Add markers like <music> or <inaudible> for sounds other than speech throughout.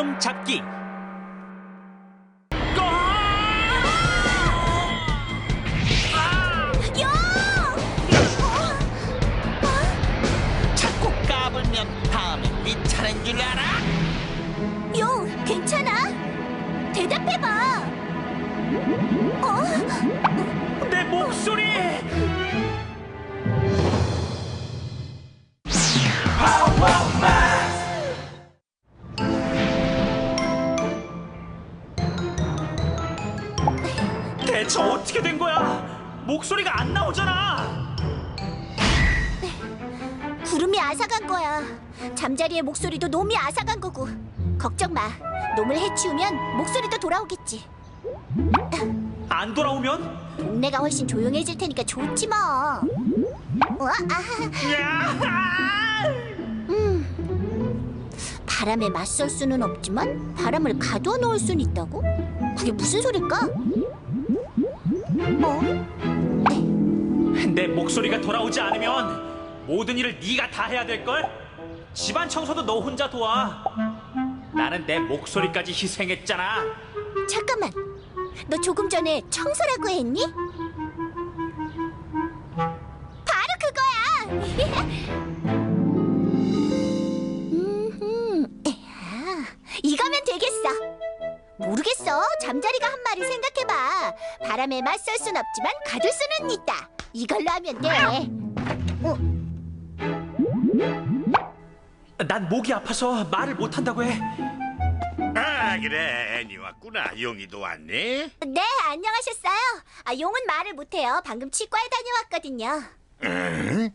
춤 잡기 용! 자꾸 까불면 다음엔 네 차례인 줄 알아? 용, 괜찮아? 대답해봐. 어? 내 목소리 대체 어떻게 된 거야? 목소리가 안 나오잖아. 구름이 앗아간 거야. 잠자리의 목소리도 놈이 앗아간 거고. 걱정 마. 놈을 해치우면 목소리도 돌아오겠지. 안 돌아오면? 동네가 훨씬 조용해질 테니까 좋지 뭐. 어? 아, 야! 음. 바람에 맞설 수는 없지만 바람을 가둬 놓을 수는 있다고? 그게 무슨 소릴까? 어? 내 목소리가 돌아오지 않으면 모든 일을 네가 다 해야 될 걸. 집안 청소도 너 혼자 도와. 나는 내 목소리까지 희생했잖아. 잠깐만. 너 조금 전에 청소라고 했니? 바로 그거야. <laughs> 바람에 맞설 순 없지만 가둘 수는 있다. 이걸로 하면 돼. 어, 난 목이 아파서 말을 못 한다고 해. 아 그래 애니 왔구나 용이도 왔네 네, 안녕하셨어요. 아, 용은 말을 못해요. 방금 치과에 다녀왔거든요. 응?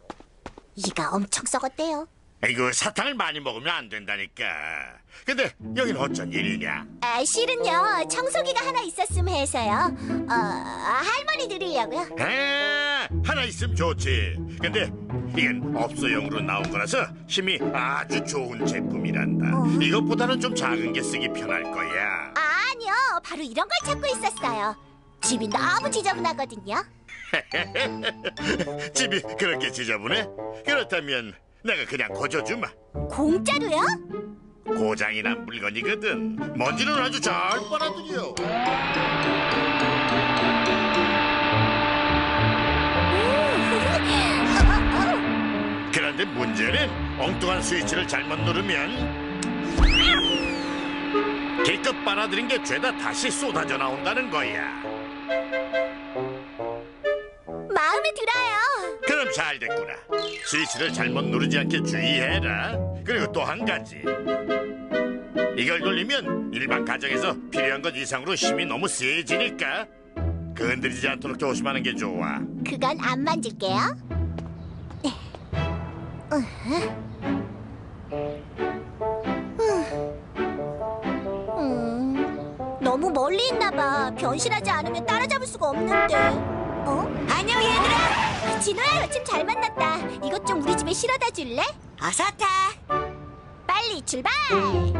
이가 엄청 썩었대요. 이거 사탕을 많이 먹으면 안 된다니까 근데 여긴 어쩐 일이냐 아, 실은요 청소기가 하나 있었음 해서요. 어, 할머니 드리려고요. 아 하나 있으면 좋지 근데 이건 업소용으로 나온 거라서 힘이 아주 좋은 제품이란다 어. 이것보다는 좀 작은 게 쓰기 편할 거야 아, 아니요, 바로 이런 걸 찾고 있었어요. 집이 너무 지저분하거든요. <laughs> 집이 그렇게 지저분해? 그렇다면 내가 그냥 고쳐주마. 공짜로요? 고장이 난 물건이거든. 먼지는 아주 잘 빨아들여. <laughs> 그런데 문제는 엉뚱한 스위치를 잘못 누르면 기껏 빨아들인 게 죄다 다시 쏟아져 나온다는 거야 마음에 들어요. 그럼 잘 됐구나. 스위치를 잘못 누르지 않게 주의해라. 그리고 또 한 가지. 이걸 돌리면 일반 가정에서 필요한 것 이상으로 힘이 너무 세지니까. 건드리지 않도록 조심하는 게 좋아. 그건 안 만질게요. 음, 너무 멀리 있나 봐. 변신하지 않으면 따라잡을 수가 없는데. 어? 안녕 얘들아. 진호야 요즘 잘 만났다. 이것 좀 우리 집에 실어다 줄래? 어서 타. 빨리 출발. 아우.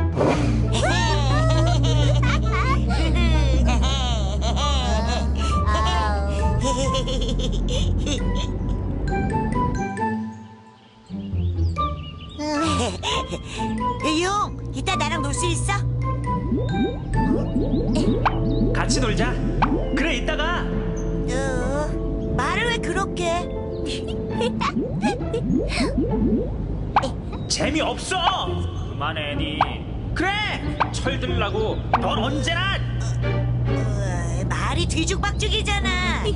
용, 이따 나랑 놀 수 있어? 같이 놀자. 그래 이따가. <laughs> 재미없어. 그만해 니. 그래. 철들라고. 넌 언제나 어, 말이 뒤죽박죽이잖아. <laughs>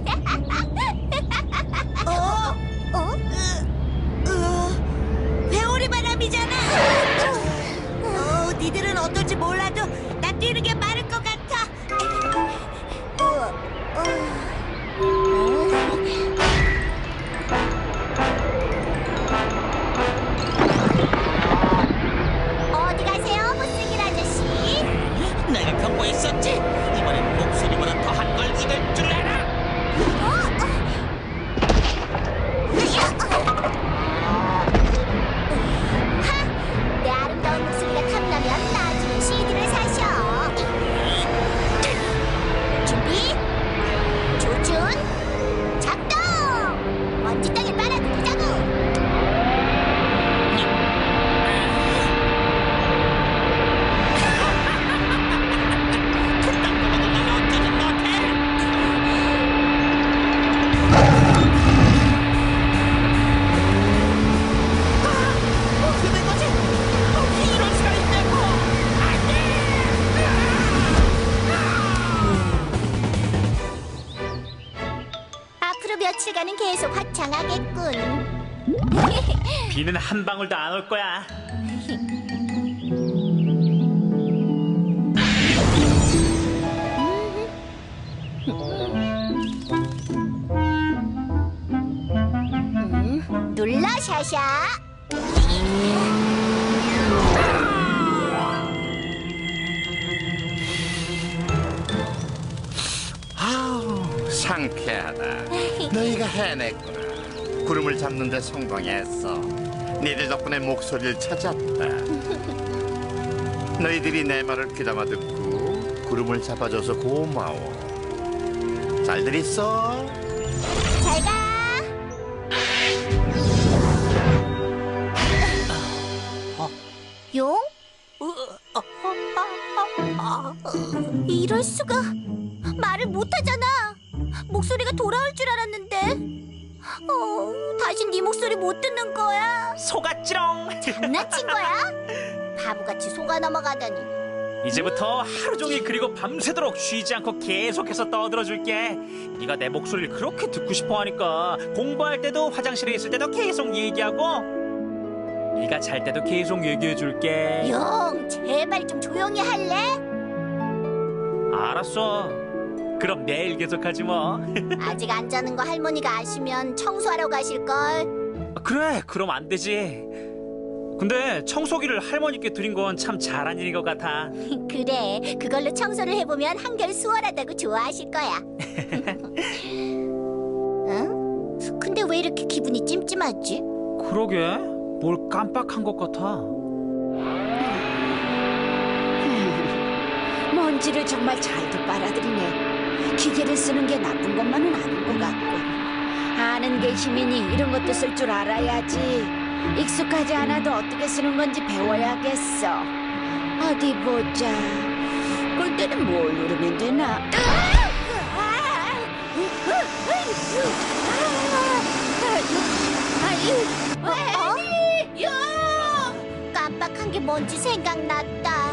시간은 계속 화창하겠군. <laughs> 비는 한 방울도 안 올 거야. 눌러 샤샤. 상쾌하다 <laughs> 너희가 해냈구나 구름을 잡는데 성공했어 니들 덕분에 목소리를 찾았다 너희들이 내 말을 귀담아 듣고 구름을 잡아줘서 고마워 잘들 있어 잘 가. 용? 이럴 수가. 말을 못하잖아. 목소리가 돌아올 줄 알았는데. 어, 다시 네 목소리 못 듣는 거야. 속았지롱. 장난친 거야? 바보같이 속아 넘어가다니. 이제부터 하루 종일 그리고 밤새도록 쉬지 않고 계속해서 떠들어 줄게. 네가 내 목소리를 그렇게 듣고 싶어 하니까 공부할 때도 화장실에 있을 때도 계속 얘기하고 네가 잘 때도 계속 얘기해 줄게. 용, 제발 좀 조용히 할래? 알았어. 그럼 내일 계속하지 뭐. <laughs> 아직 안 자는 거 할머니가 아시면 청소하러 가실걸. 그래, 그럼 안 되지. 근데 청소기를 할머니께 드린 건 참 잘한 일인 것 같아. <laughs> 그래, 그걸로 청소를 해보면 한결 수월하다고 좋아하실 거야. <laughs> 응? 근데 왜 이렇게 기분이 찜찜하지? 그러게, 뭘 깜빡한 것 같아. 먼지를 정말 잘도 빨아들이네. 기계를 쓰는 게 나쁜 것만은 아닌 것 같고. 아는 게 힘이니 이런 것도 쓸 줄 알아야지. 익숙하지 않아도 어떻게 쓰는 건지 배워야겠어. 어디 보자. 꼴대는 뭘 누르면 되나? 어? 깜빡한 게 뭔지 생각났다.